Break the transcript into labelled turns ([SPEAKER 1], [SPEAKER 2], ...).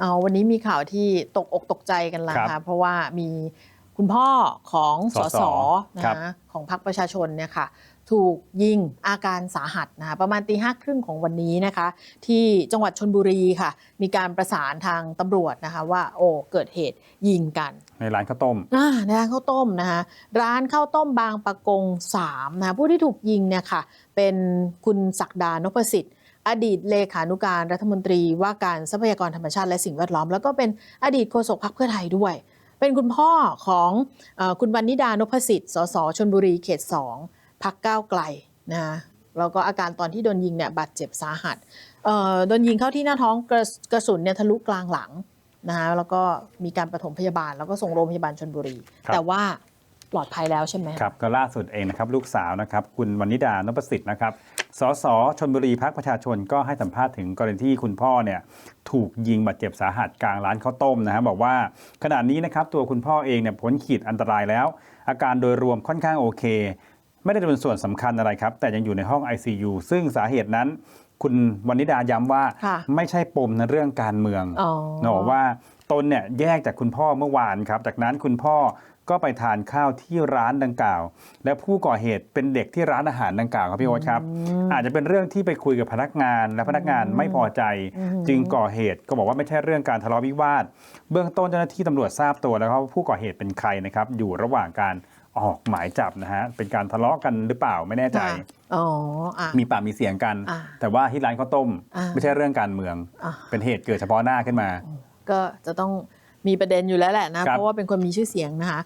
[SPEAKER 1] เอาวันนี้มีข่าวที่ตกอกตกใจกันแล้ว
[SPEAKER 2] ครั
[SPEAKER 1] ค่ะ
[SPEAKER 2] บ
[SPEAKER 1] เพราะว่ามีคุณพ่อของส
[SPEAKER 2] ส
[SPEAKER 1] ส
[SPEAKER 2] ส
[SPEAKER 1] นะครับคะของพรรคประชาชนเนี่ยค่ะถูกยิงอาการสาหัสนะคะประมาณตีห้าครึ่งของวันนี้นะคะ ที่จังหวัดชนบุรีค่ะ มีการประสานทางตำรวจนะคะว่าโอ้เกิดเหตุยิงกัน
[SPEAKER 2] ในร้านข้าวต้ม
[SPEAKER 1] อ่าในร้านข้าวต้มนะคะร้านข้าวต้มบางปะกง3นะคะผู้ที่ถูกยิงเนี่ยค่ะเป็นคุณศักดานพสิทธิ์ อดีตเลขานุการรัฐมนตรีว่าการทรัพยากรธรรมชาติและสิ่งแวดล้อม แล้วก็เป็นอดีตโฆษกพรรคเพื่อไทยด้วย เป็นคุณพ่อของเออคุณวันนิดานพสิทธิ์ สสชนบุรีเขต2พักก้าวไกลนะคะแล้วก็อาการตอนที่โดนยิงเนี่ยบาดเจ็บสาหัสเอ่อโดนยิงเข้าที่หน้าท้องกระกระสุนเนี่ยทะลุกลางหลังนะคะแล้วก็มีการปฐมพยาบาล แล้วก็ส่งโรงพยาบาลชนบุรี
[SPEAKER 2] ครับ
[SPEAKER 1] แต่ว่า ปลอดภัยแล้วใช่ไหม
[SPEAKER 2] ครับก็ล่าสุดเองนะครับลูกสาวนะครับคุณวนิดานพสิทธิ์นะครับสสชนบุรีพักประชาชนก็ให้สัมภาษณ์ถึงกรณีที่คุณพ่อเนี่ยถูกยิงบาดเจ็บสาหัสกลางร้านข้าวต้มนะฮะบบอกว่าขณะนี้นะครับตัวคุณพ่อเองเนี่ยพ้นขีดอันตรายแล้ว อาการโดยรวมค่อนข้างโอเค ไม่ได้เป็นส่วนสำคัญอะไรครับ แต่ยังอยู่ในห้อง ICU ซึ่งสาเหตุนั้น คุณวนิดาย้ำว่า
[SPEAKER 1] ค่ะ
[SPEAKER 2] ไม่ใช่ปมในเรื่องการเมือง
[SPEAKER 1] อ๋อ
[SPEAKER 2] เนอะว่าตนเนี่ยแยกจากคุณพ่อเมื่อวานครับ จากนั้นคุณพ่อก็ไปทานข้าวที่ร้านดังกล่าว และผู้ก่อเหตุเป็นเด็กที่ร้านอาหารดังกล่าวครับพี่โอ๊ตครับ อาจจะเป็นเรื่องที่ไปคุยกับพนักงาน และพนักงานไม่พอใจ จึงก่อเหตุก็บอกว่าไม่ใช่เรื่องการทะเลาะวิวาท เบื้องต้นเจ้าหน้าที่ตำรวจทราบตัวแล้วครับว่าผู้ก่อเหตุเป็นใครนะครับ อยู่ระหว่างการออกหมายจับนะฮะเป็นการทะเลาะกันหรือเปล่าไม่แน่ใจ
[SPEAKER 1] ค่ะ อ๋ออะ
[SPEAKER 2] มีปากมีเสียงกัน
[SPEAKER 1] อ่า
[SPEAKER 2] แต่ว่าที่ร้านข้าวต้ม
[SPEAKER 1] อ่า
[SPEAKER 2] ไม่ใช่เรื่องการเมือง
[SPEAKER 1] อะ
[SPEAKER 2] เป็นเหตุเกิดเฉพาะหน้าขึ้นมา
[SPEAKER 1] ก็จะต้องมีประเด็นอยู่แล้วแหละนะ
[SPEAKER 2] ครับ
[SPEAKER 1] เพราะว่าเป็นคนมีชื่อเสียงนะคะ